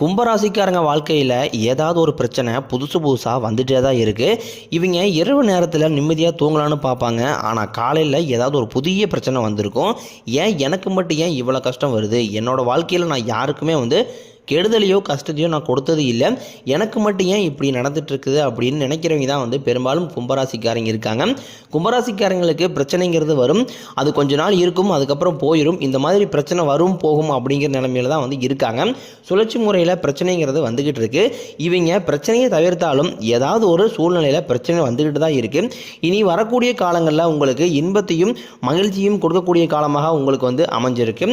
கும்பராசிக்காரங்க வாழ்க்கையில் ஏதாவது ஒரு பிரச்சனை புதுசு புதுசாக வந்துட்டே தான் இருக்குது இவங்க இரவு நேரத்தில் நிம்மதியாக தூங்கலான்னு பார்ப்பாங்க. ஆனால் காலையில் ஏதாவது ஒரு புதிய பிரச்சனை வந்திருக்கும். ஏன் எனக்கு மட்டும் ஏன் இவ்வளோ கஷ்டம் வருது? என்னோடய வாழ்க்கையில் நான் யாருக்குமே வந்து கெடுதலையோ கஷ்டத்தையோ நான் கொடுத்தது இல்லை. எனக்கு மட்டும் ஏன் இப்படி நடந்துட்டு இருக்குது அப்படின்னு நினைக்கிறவங்க தான் வந்து பெரும்பாலும் கும்பராசிக்காரங்க இருக்காங்க. கும்பராசிக்காரங்களுக்கு பிரச்சனைங்கிறது வரும். அது கொஞ்ச நாள் இருக்கும் அதுக்கப்புறம் போயிடும் இந்த மாதிரி பிரச்சனை வரும் போகும் அப்படிங்கிற நிலைமையில தான் வந்து இருக்காங்க. சுழற்சி முறையில் பிரச்சனைங்கிறது வந்துக்கிட்டு இருக்கு இவங்க பிரச்சனையை தவிர்த்தாலும் ஏதாவது ஒரு சூழ்நிலையில் பிரச்சனை வந்துக்கிட்டு தான் இருக்கு. இனி வரக்கூடிய காலங்களில் உங்களுக்கு இன்பத்தையும் மகிழ்ச்சியும் கொடுக்கக்கூடிய காலமாக உங்களுக்கு வந்து அமைஞ்சிருக்கு.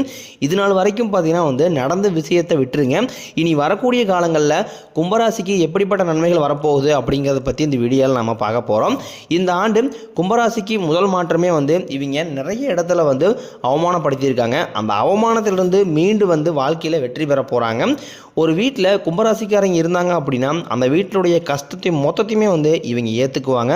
இது நாள் வரைக்கும் பார்த்தீங்கன்னா வந்து நடந்த விஷயத்தை விட்டுருங்க. இனி வரக்கூடிய காலங்களில் கும்பராசிக்கு எப்படிப்பட்ட நன்மைகள் வரப்போகுது அப்படிங்கிறத பற்றி இந்த வீடியோவில் நம்ம பார்க்க போகிறோம் இந்த ஆண்டு கும்பராசிக்கு முதல் மாற்றமே வந்து இவங்க நிறைய இடத்துல வந்து அவமானப்படுத்தியிருக்காங்க. அந்த அவமானத்திலிருந்து மீண்டு வந்து வாழ்க்கையில் வெற்றி பெற போகிறாங்க ஒரு வீட்டில் கும்பராசிக்காரங்க இருந்தாங்க அப்படின்னா அந்த வீட்டினுடைய கஷ்டத்தை மொத்தத்தையுமே வந்து இவங்க ஏற்றுக்குவாங்க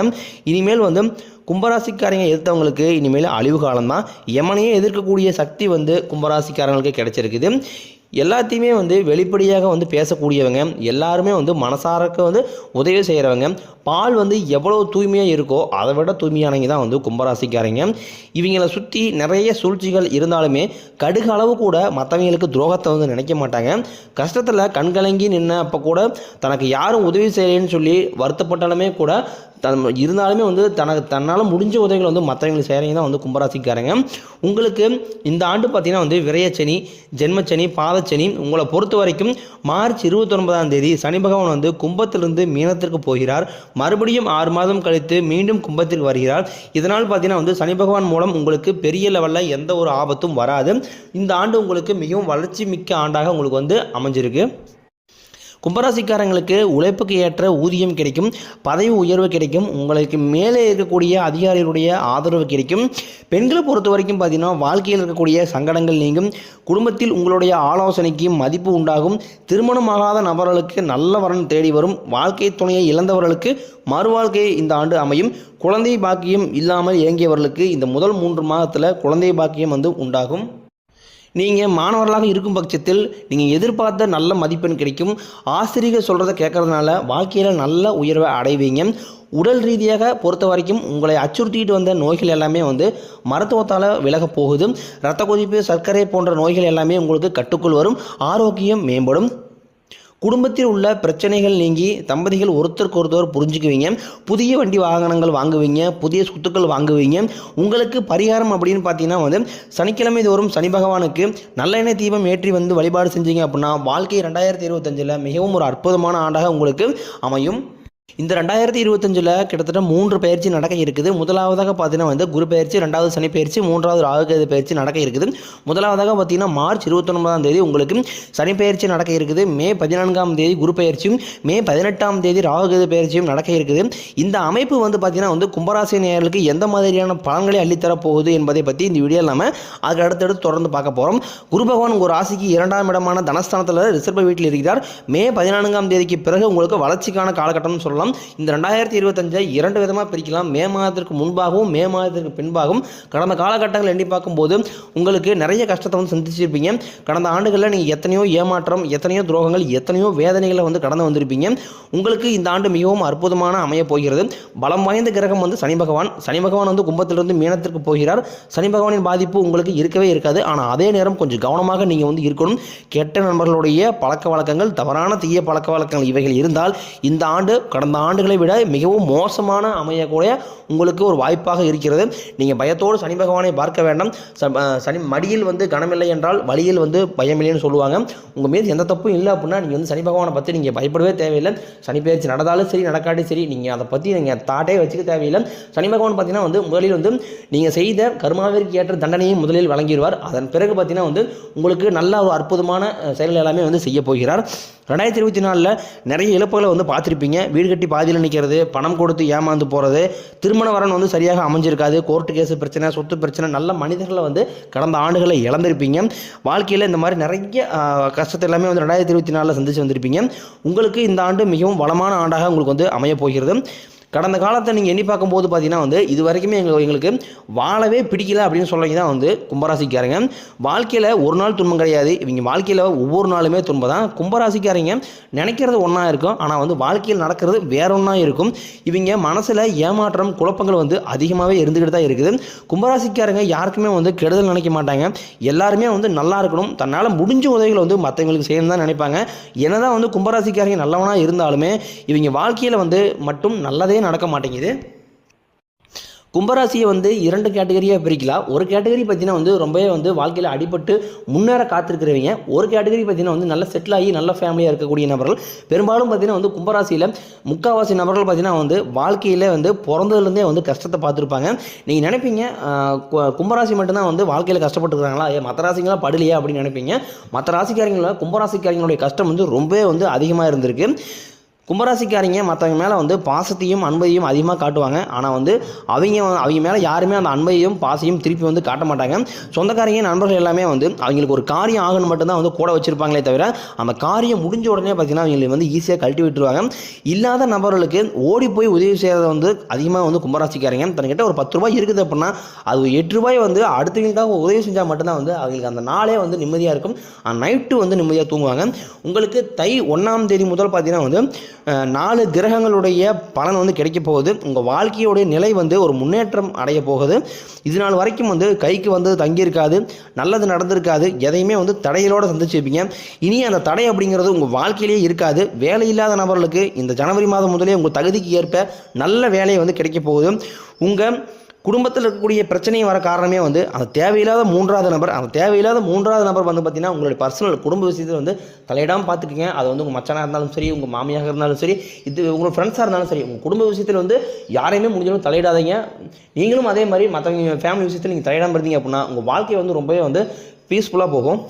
இனிமேல் வந்து கும்பராசிக்காரங்க எதிர்த்தவங்களுக்கு இனிமேல் அழிவு காலம்தான். எமனையே எதிர்க்கக்கூடிய சக்தி வந்து கும்பராசிக்காரங்களுக்கு கிடைச்சிருக்குது. எல்லாத்தையுமே வந்து வெளிப்படையாக வந்து பேசக்கூடியவங்க எல்லாருமே வந்து மனசாரக்க வந்து உதவி செய்கிறவங்க பால் வந்து எவ்வளோ தூய்மையாக இருக்கோ அதை விட தூய்மையானவங்க தான் வந்து கும்பராசிக்காரங்க. இவங்களை சுற்றி நிறைய சூழ்ச்சிகள் இருந்தாலுமே கடுகு அளவு கூட மற்றவங்களுக்கு துரோகத்தை வந்து நினைக்க மாட்டாங்க. கஷ்டத்தில் கண்கலங்கி நின்று அப்போ கூட தனக்கு யாரும் உதவி செய்யலைன்னு சொல்லி வருத்தப்பட்டாலுமே கூட தன் இருந்தாலுமே வந்து தனக்கு தன்னால் முடிஞ்ச உதவிகள் வந்து மற்றவங்களுக்கு செய்கிறவங்க தான் வந்து கும்பராசிக்காரங்க. உங்களுக்கு இந்த ஆண்டு பார்த்திங்கன்னா வந்து விரயச்சனி ஜென்மச்சனி பாதச்சனி உங்களை பொறுத்த வரைக்கும் மார்ச் இருபத்தொன்பதாம் தேதி சனி பகவான் வந்து கும்பத்திலிருந்து மீனத்திற்கு போகிறார். மறுபடியும் ஆறு மாதம் கழித்து மீண்டும் கும்பத்தில் வருகிறார் இதனால் பார்த்தீங்கன்னா வந்து சனி பகவான் மூலம் உங்களுக்கு பெரிய லெவலில் எந்த ஒரு ஆபத்தும் வராது. இந்த ஆண்டு உங்களுக்கு மிகவும் வளர்ச்சி மிக்க ஆண்டாக உங்களுக்கு வந்து அமைஞ்சிருக்கு. கும்பராசிக்காரங்களுக்கு உழைப்புக்கு ஏற்ற ஊதியம் கிடைக்கும் பதவி உயர்வு கிடைக்கும் உங்களுக்கு மேலே இருக்கக்கூடிய அதிகாரிகளுடைய ஆதரவு கிடைக்கும். பெண்களை பொறுத்த வரைக்கும் பார்த்தீங்கன்னா வாழ்க்கையில் இருக்கக்கூடிய சங்கடங்கள் நீங்கும். குடும்பத்தில் உங்களுடைய ஆலோசனைக்கு மதிப்பு உண்டாகும். திருமணமாகாத நபர்களுக்கு நல்ல வரன் தேடி வரும். வாழ்க்கை துணையை இழந்தவர்களுக்கு மறுவாழ்க்கை இந்த ஆண்டு அமையும். குழந்தை பாக்கியம் இல்லாமல் இயங்கியவர்களுக்கு இந்த முதல் மூன்று மாதத்தில் குழந்தை பாக்கியம் வந்து உண்டாகும். நீங்கள் மாணவர்களாக இருக்கும் பட்சத்தில் நீங்கள் எதிர்பார்த்த நல்ல மதிப்பெண் கிடைக்கும். ஆசிரியர்கள் சொல்கிறத கேட்கறதுனால வாழ்க்கையில் நல்ல உயர்வை அடைவீங்க. உடல் ரீதியாக பொறுத்த வரைக்கும் உங்களை அச்சுறுத்திட்டு வந்த நோய்கள் எல்லாமே வந்து மருத்துவத்தால் விலக போகுது. ரத்த கொதிப்பு சர்க்கரை போன்ற நோய்கள் எல்லாமே உங்களுக்கு கட்டுக்குள் வரும். ஆரோக்கியம் மேம்படும். குடும்பத்தில் உள்ள பிரச்சனைகள் நீங்கி தம்பதிகள் ஒருத்தருக்கு ஒருத்தர் புரிஞ்சுக்குவீங்க. புதிய வண்டி வாகனங்கள் வாங்குவீங்க. புதிய சொத்துக்கள் வாங்குவீங்க. உங்களுக்கு பரிகாரம் அப்படின்னு பார்த்தீங்கன்னா வந்து சனிக்கிழமை தோறும் சனி பகவானுக்கு நல்லெண்ணெய் தீபம் ஏற்றி வந்து வழிபாடு செஞ்சீங்க அப்படின்னா வாழ்க்கை ரெண்டாயிரத்தி இருபத்தஞ்சில் மிகவும் ஒரு அற்புதமான ஆண்டாக உங்களுக்கு அமையும். இந்த ரெண்டாயிரத்தி இருபத்தஞ்சில் கிட்டத்தட்ட மூன்று பயிற்சி நடக்க இருக்குது. முதலாவதாக பார்த்தீங்கன்னா வந்து குரு பயிற்சி ரெண்டாவது சனி பயிற்சி மூன்றாவது ராகுகேது பயிற்சி நடக்க இருக்குது. முதலாவதாக பார்த்தீங்கன்னா மார்ச் இருபத்தொன்பதாம் தேதி உங்களுக்கு சனி பயிற்சி நடக்க இருக்குது. மே பதினான்காம் தேதி குரு பயிற்சியும் மே பதினெட்டாம் தேதி ராகுகேது பயிற்சியும் நடக்க இருக்குது. இந்த அமைப்பு வந்து பார்த்தீங்கன்னா வந்து கும்பராசி நேயர்களுக்கு எந்த மாதிரியான பலன்களை அள்ளித்தரப் போகுது என்பதை பற்றி இந்த வீடியோ இல்லாமல் அதுக்கு அடுத்தடுத்து தொடர்ந்து பார்க்க போகிறோம் குரு பகவான் உங்கள் ராசிக்கு இரண்டாம் இடமான தனஸ்தானத்தில் ரிசர்வ் வீட்டில் இருக்கிறார். மே பதினான்காம் தேதிக்கு பிறகு உங்களுக்கு வளர்ச்சிக்கான காலகட்டம்னு சொல்லலாம். இந்த ரெண்டாயிரத்தி இருபத்தஞ்சை இரண்டு விதமாக பிரிக்கலாம். மே மாதத்திற்கு முன்பாகவும் மே மாதத்திற்கு பின்பாகவும். கடந்த காலகட்டங்கள் எண்ணி பார்க்கும்போது உங்களுக்கு நிறைய கஷ்டத்தை வந்து சந்திச்சிருப்பீங்க. கடந்த ஆண்டுகளில் நீங்கள் எத்தனையோ ஏமாற்றம் எத்தனையோ துரோகங்கள் எத்தனையோ வேதனைகளை வந்து கடந்து வந்திருப்பீங்க. உங்களுக்கு இந்த ஆண்டு மிகவும் அற்புதமான அமைய போகிறது. பலம் வாய்ந்த கிரகம் வந்து சனி பகவான். சனி பகவான் வந்து கும்பத்திலிருந்து மீனத்திற்கு போகிறார். சனி பகவானின் பாதிப்பு உங்களுக்கு இருக்கவே இருக்காது. ஆனால் அதே நேரம் கொஞ்சம் கவனமாக நீங்கள் வந்து இருக்கணும். கெட்ட நண்பர்களுடைய பழக்க வழக்கங்கள் தவறான தீய பழக்க வழக்கங்கள் இவைகள் இருந்தால் இந்த ஆண்டு கடந்த ஆண்டுகளை விட மிகவும் மோசமான அமையக்கூடிய உங்களுக்கு ஒரு வாய்ப்பாக இருக்கிறது. நீங்கள் பயத்தோடு சனி பகவானை பார்க்க வேண்டாம். சனி மடியில் வந்து கனமில்லை என்றால் வழியில் வந்து பயமில்லைன்னு சொல்லுவாங்க. உங்கள் மீது எந்த தப்பும் இல்லை அப்படின்னா நீங்கள் வந்து சனி பகவானை பற்றி நீங்கள் பயப்படவே தேவையில்லை. சனி பயிற்சி நடந்தாலும் சரி நடக்காட்டி சரி நீங்கள் அதை பற்றி நீங்கள் தாட்டே வச்சுக்க தேவையில்லை. சனி பகவான் பார்த்தீங்கன்னா வந்து முதலில் வந்து நீங்கள் செய்த கர்மாவிற்கு ஏற்ற தண்டனையை முதலில் வழங்கிடுவார். அதன் பிறகு பார்த்தீங்கன்னா வந்து உங்களுக்கு நல்ல ஒரு அற்புதமான செயல்கள் எல்லாமே வந்து செய்ய போகிறார். ரெண்டாயிரத்தி இருபத்தி நாலில் நிறைய இழப்புகளை வந்து பார்த்துருப்பீங்க. வீடு கட்டி பாதியில் நிற்கிறது பணம் கொடுத்து ஏமாந்து போகிறது திருமண வரன் வந்து சரியாக அமைஞ்சிருக்காது கோர்ட்டு கேஸு பிரச்சனை சொத்து பிரச்சனை நல்ல மனிதர்களை வந்து கடந்த ஆண்டுகளை இழந்திருப்பீங்க. வாழ்க்கையில் இந்த மாதிரி நிறைய கஷ்டத்தை எல்லாமே வந்து ரெண்டாயிரத்தி இருபத்தி நாலில் சந்திச்சு வந்திருப்பீங்க. உங்களுக்கு இந்த ஆண்டு மிகவும் வளமான ஆண்டாக உங்களுக்கு வந்து அமைய போகிறது. கடந்த காலத்தை நீங்கள் எண்ணி பார்க்கும்போது பார்த்தீங்கன்னா வந்து இது வரைக்குமே எங்கள் எங்களுக்கு வாழவே பிடிக்கல அப்படின்னு சொல்லி தான் வந்து கும்பராசிக்காரங்க. வாழ்க்கையில் ஒரு நாள் துன்பம் கிடையாது. இவங்க வாழ்க்கையில் ஒவ்வொரு நாளுமே துன்பம் தான். கும்பராசிக்காரங்க நினைக்கிறது ஒன்றா இருக்கும். ஆனால் வந்து வாழ்க்கையில் நடக்கிறது வேற ஒன்றா இருக்கும். இவங்க மனசில் ஏமாற்றம் குழப்பங்கள் வந்து அதிகமாகவே இருந்துக்கிட்டு தான் இருக்குது. கும்பராசிக்காரங்க யாருக்குமே வந்து கெடுதல் நினைக்க மாட்டாங்க. எல்லாருமே வந்து நல்லா இருக்கணும். தன்னால் முடிஞ்ச உதவிகளை வந்து மற்றவங்களுக்கு செய்யணும் தான் நினைப்பாங்க. என்னதான் வந்து கும்பராசிக்காரங்க நல்லவனாக இருந்தாலுமே இவங்க வாழ்க்கையில் வந்து மட்டும் நல்லதே நடக்க மாட்டேங்குது. கும்பராசியை வந்து இரண்டு கேட்டகரியாக பிரிக்கலாம். ஒரு கேட்டகரி பார்த்தீங்கன்னா வந்து ரொம்பவே வந்து வாழ்க்கையில் அடிபட்டு முன்னேற காத்திருக்கிறவங்க. ஒரு கேட்டகரி பார்த்தீங்கன்னா வந்து நல்ல செட்டில் ஆகி நல்ல ஃபேமிலியாக இருக்கக்கூடிய நபர்கள். பெரும்பாலும் பார்த்தீங்கன்னா வந்து கும்பராசியில் முக்கால்வாசி நபர்கள் பார்த்தீங்கன்னா வந்து வாழ்க்கையில் வந்து பிறந்ததுலேருந்தே வந்து கஷ்டத்தை பார்த்துருப்பாங்க. நீங்கள் நினைப்பீங்க கும்பராசி மட்டும்தான் வந்து வாழ்க்கையில் கஷ்டப்பட்டுருக்காங்களா ஏன் மற்ற ராசிங்களாம் படலையா அப்படின்னு நினைப்பீங்க. மற்ற ராசிக்காரங்களோட கும்பராசிக்காரங்களுடைய கஷ்டம் வந்து ரொம்பவே வந்து அதிகமாக இருந்திருக்கு. கும்பராசிக்காரங்க மற்றவங்க மேலே வந்து பாசத்தையும் அன்பையும் அதிகமாக காட்டுவாங்க. ஆனால் வந்து அவங்க அவங்க மேலே யாருமே அந்த அன்பையும் பாசையும் திருப்பி வந்து காட்ட மாட்டாங்க. சொந்தக்காரங்க நண்பர்கள் எல்லாமே வந்து அவங்களுக்கு ஒரு காரியம் ஆகணும் மட்டும்தான் வந்து கூட வச்சுருப்பாங்களே தவிர அந்த காரியம் முடிஞ்ச உடனே பார்த்தீங்கன்னா அவங்களை வந்து ஈஸியாக கழட்டி விட்டுருவாங்க. இல்லாத நபர்களுக்கு ஓடி போய் உதவி செய்கிறத வந்து அதிகமாக வந்து கும்பராசிக்காரங்க தன்கிட்ட ஒரு பத்து ரூபாய் இருக்குது அப்படின்னா அது ஒரு எட்டு ரூபாய் வந்து அடுத்தவங்களுக்காக உதவி செஞ்சால் மட்டும்தான் வந்து அவங்களுக்கு அந்த நாளே வந்து நிம்மதியாக இருக்கும். நைட்டு வந்து நிம்மதியாக தூங்குவாங்க. உங்களுக்கு தை ஒன்றாம் தேதி முதல் பார்த்தீங்கன்னா வந்து நாலு கிரகங்களுடைய பலன் வந்து கிடைக்க போகுது. உங்கள் வாழ்க்கையோடைய நிலை வந்து ஒரு முன்னேற்றம் அடைய போகுது. இது நாள் வரைக்கும் வந்து கைக்கு வந்து தங்கியிருக்காது. நல்லது நடந்திருக்காது. எதையுமே வந்து தடைகளோடு சந்திச்சிருப்பீங்க இனி அந்த தடை அப்படிங்கிறது உங்கள் வாழ்க்கையிலேயே இருக்காது. வேலை இல்லாத நபர்களுக்கு இந்த ஜனவரி மாதம் முதலே உங்கள் தகுதிக்கு ஏற்ப நல்ல வேலையை வந்து கிடைக்க போகுது. உங்கள் குடும்பத்தில் இருக்கக்கூடிய பிரச்சனை வர காரணமே வந்து அந்த தேவையில்லாத மூன்றாவது நபர் அந்த தேவையில்லாத மூன்றாவது நபர் வந்து பார்த்தீங்கன்னா உங்களுடைய பர்சனல் குடும்ப விஷயத்தில் வந்து தலையிடாமல் பார்த்துக்கங்க அது வந்து உங்கள் மச்சனாக இருந்தாலும் சரி உங்கள் மாமியாக இருந்தாலும் சரி இது உங்கள் ஃப்ரெண்ட்ஸாக இருந்தாலும் சரி உங்கள் குடும்ப விஷயத்தில் வந்து யாரையுமே முடிஞ்சாலும் தலையிடாதீங்க. நீங்களும் அதே மாதிரி மற்றவங்க ஃபேமிலி விஷயத்தில் நீங்கள் தலையிடாமல் இருந்தீங்க அப்படின்னா உங்கள் வாழ்க்கை வந்து ரொம்பவே வந்து பீஸ்ஃபுல்லாக போகும்.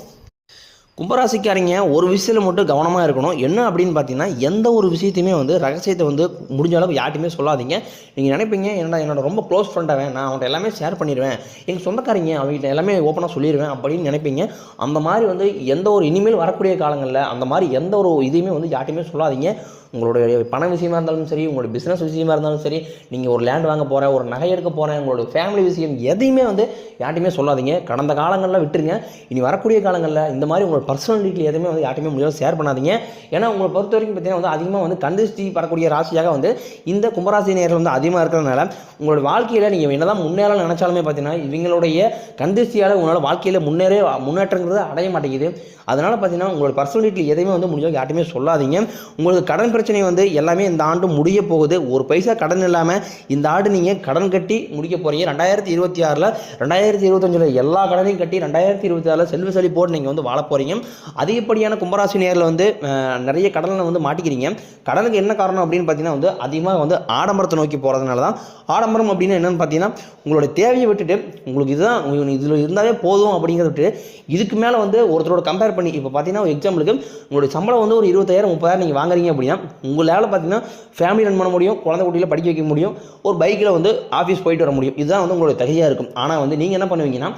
கும்பராசிக்காரங்க ஒரு விஷயத்தில் மட்டும் கவனமாக இருக்கணும். என்ன அப்படின்னு பார்த்தீங்கன்னா எந்த ஒரு விஷயத்தையுமே வந்து ரகசியத்தை வந்து முடிஞ்ச அளவு யார்ட்டையுமே சொல்லாதீங்க. நீங்கள் நினைப்பீங்க என்னடா என்னோட ரொம்ப க்ளோஸ் ஃப்ரெண்டாக நான் அவன்கிட்ட எல்லாமே ஷேர் பண்ணிடுவேன் எங்கள் சொந்தக்காரங்க அவங்ககிட்ட எல்லாமே ஓப்பனாக சொல்லிடுவேன் அப்படின்னு நினைப்பீங்க. அந்த மாதிரி வந்து எந்த ஒரு இனிமேல் வரக்கூடிய காலங்களில் அந்த மாதிரி எந்த ஒரு இதையுமே வந்து யார்ட்டையுமே சொல்லாதீங்க. உங்களுடைய பண விஷயமா இருந்தாலும் சரி உங்களுடைய பிஸ்னஸ் விஷயமா இருந்தாலும் சரி நீங்கள் ஒரு லேண்ட் வாங்க போகிறேன் ஒரு நகை எடுக்க போகிறேன் உங்களோட ஃபேமிலி விஷயம் எதையுமே வந்து யார்ட்டையுமே சொல்லாதீங்க. கடந்த காலங்களில் விட்டுருங்க. இனி வரக்கூடிய காலங்களில் இந்த மாதிரி உங்களோட பர்சனல் எதுவுமே வந்து யார்ட்டையுமே முடியாது ஷேர் பண்ணாதீங்க. ஏன்னா உங்களை பொறுத்த வரைக்கும் பார்த்தீங்கன்னா வந்து அதிகமாக வந்து கந்திஷ்டி படக்கூடிய ராசியாக வந்து இந்த கும்பராசி நேரில் வந்து அதிகமாக இருக்கிறதுனால உங்களோட வாழ்க்கையில் நீங்கள் என்னதான் முன்னேற நினச்சாலுமே பார்த்தீங்கன்னா இவங்களுடைய கந்திஷ்டியால் உங்களால் வாழ்க்கையில் முன்னேறே முன்னேற்றங்கிறது அடைய மாட்டேங்குது. அதனால் பார்த்தீங்கன்னா உங்களோட பர்சனாலிட்டி எதையுமே வந்து முடிஞ்சவங்க யார்ட்டையுமே சொல்லாதீங்க. உங்களுக்கு கடன் பிரச்சனை வந்து எல்லாமே இந்த ஆண்டு முடிய போகுது. ஒரு பைசா கடன் இல்லாமல் இந்த ஆண்டு நீங்கள் கடன் கட்டி முடிக்க போகிறீங்க ரெண்டாயிரத்தி இருபத்தி ஆறில் ரெண்டாயிரத்தி இருபத்தஞ்சில் எல்லா கடனையும் கட்டி ரெண்டாயிரத்தி இருபத்தி ஆறில் செல்வ செழிப்போடு நீங்கள் வந்து வாழ போகிறீங்க அதிகப்படியான கும்பராசி நேரில் வந்து நிறைய கடனை வந்து மாட்டிக்கிறீங்க. கடனுக்கு என்ன காரணம் அப்படின்னு பார்த்தீங்கன்னா வந்து அதிகமாக வந்து ஆடம்பரத்தை நோக்கி போகிறதுனால தான். ஆடம்பரம் அப்படின்னு என்னென்னு பார்த்தீங்கன்னா உங்களுடைய தேவையை விட்டுட்டு உங்களுக்கு இதுதான் இதில் இருந்தாலே போதும் அப்படிங்கிறத விட்டு இதுக்கு மேலே வந்து ஒருத்தரோட கம்பேர் பண்ணி இப்போ பார்த்தீங்கன்னா எக்ஸாம்பிளுக்கு உங்களுடைய சம்பளம் வந்து ஒரு இருபத்தாயிரம் முப்பதாயிரம் நீங்கள் வாங்குறீங்க அப்படின்னா உங்களால் பார்த்தீங்கன்னா ஃபேமிலி ரன் பண்ண முடியும் குழந்தை குட்டியில் படிக்க வைக்க முடியும் ஒரு பைக்கில் வந்து ஆஃபீஸ் போயிட்டு வர முடியும். இதுதான் வந்து உங்களுடைய தகுதியாக இருக்கும். ஆனால் வந்து நீங்கள் என்ன பண்ணுவீங்கன்னா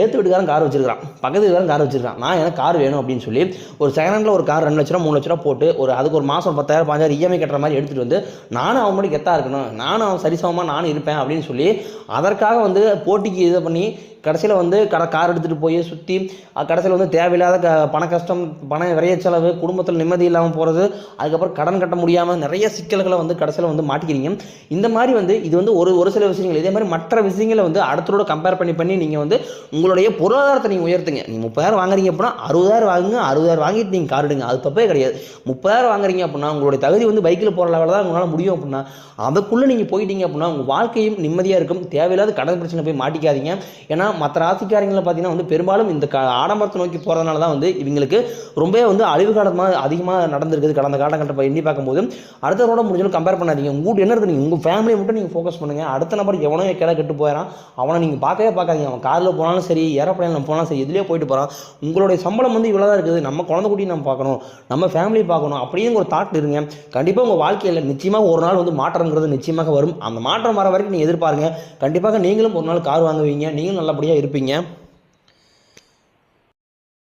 ஏற்று வீட்டுக்காரன் கார் வச்சிருக்கான் பக்கத்து வீட்டுக்காரன் கார் வச்சிருக்கான் நான் எனக்கு கார் வேணும் அப்படின்னு சொல்லி ஒரு செகண்ட் ஹேண்டில் ஒரு கார் ரெண்டு லட்ச ரூபா மூணு லட்ச ரூபா போட்டு ஒரு அதுக்கு ஒரு மாதம் பத்தாயிரம் பாஞ்சாயிரம் இஎம்ஐ கட்டுற மாதிரி எடுத்துகிட்டு வந்து நானும் அவன் மட்டும் கெத்தாக இருக்கணும். நானும் அவன் சரிசமமாக நானும் இருப்பேன் அப்படின்னு சொல்லி அதற்காக வந்து போட்டிக்கு இதை பண்ணி கடைசியில் வந்து கடை கார் எடுத்துகிட்டு போய் சுற்றி கடைசியில் வந்து தேவையில்லாத க பண கஷ்டம் பண விரைய செலவு குடும்பத்தில் நிம்மதி இல்லாமல் போகிறது அதுக்கப்புறம் கடன் கட்ட முடியாமல் நிறைய சிக்கல்களை வந்து கடைசியில் வந்து மாட்டிக்கிறீங்க. இந்த மாதிரி வந்து இது வந்து ஒரு ஒரு சில விஷயங்கள். இதே மாதிரி மற்ற விஷயங்களை வந்து அடுத்தரோட கம்பேர் பண்ணி பண்ணி நீங்கள் வந்து உங்களுடைய பொருளாதாரத்தை நீங்கள் உயர்த்துங்க. நீங்கள் முப்பதாயிரம் வாங்குறீங்க அப்படின்னா அறுபதாயிரம் வாங்குங்க அறுபதாயிரம் வாங்கிட்டு நீங்கள் கார் எடுங்க. அது தப்பே கிடையாது. முப்பதாயிரம் வாங்குறீங்க அப்படின்னா உங்களுடைய தகுதி வந்து பைக்கில் போகிற லெவலில் தான் உங்களால் முடியும் அப்படின்னா அதுக்குள்ளே நீங்கள் போயிட்டீங்க அப்படின்னா உங்கள் வாழ்க்கையும் நிம்மதியாக இருக்கும். தேவையில்லாத கடன் பிரச்சனை போய் மாட்டிக்காதீங்க. ஏன்னா மற்ற ராசிக்காரங்களை பார்த்தீங்கன்னா வந்து பெரும்பாலும் இந்த க ஆடம்பரத்தை நோக்கி போகிறதுனால தான் வந்து இவங்களுக்கு ரொம்பவே வந்து அழிவு காலமாக அதிகமாக நடந்திருக்குது கடந்த காலகட்டத்தை எண்ணி பார்க்கும்போது. அடுத்தவரோட முடிஞ்சாலும் கம்பேர் பண்ணாதீங்க. உங்கள்கிட்ட என்ன இருக்குது நீங்கள் உங்கள் ஃபேமிலியை மட்டும் நீங்கள் ஃபோக்கஸ் பண்ணுங்கள் அடுத்த நபர் எவனோ கிட கெட்டு போயிடறான் அவனை நீங்கள் பார்க்கவே பார்க்காதீங்க. அவன் காரில் போனாலும் சரி சரி ஏரோப்ளைனில் போனாலும் சரி எதுலேயே போயிட்டு போகிறான் உங்களுடைய சம்பளம் வந்து இவ்வளோ தான் இருக்குது. நம்ம குழந்தை குட்டி நம்ம பார்க்கணும். நம்ம ஃபேமிலி பார்க்கணும். அப்படிங்கிற ஒரு தாட் இருங்க. கண்டிப்பாக உங்கள் வாழ்க்கையில் நிச்சயமாக ஒரு நாள் வந்து மாற்றங்கிறது நிச்சயமாக வரும். அந்த மாற்றம் வர வரைக்கும் நீங்கள் எதிர்பாருங்க. கண்டிப்பாக நீங்களும் ஒரு நாள் கார் வாங்குவீங்க. நீங்களும் நல்லபடியாக இருப்பீங்க.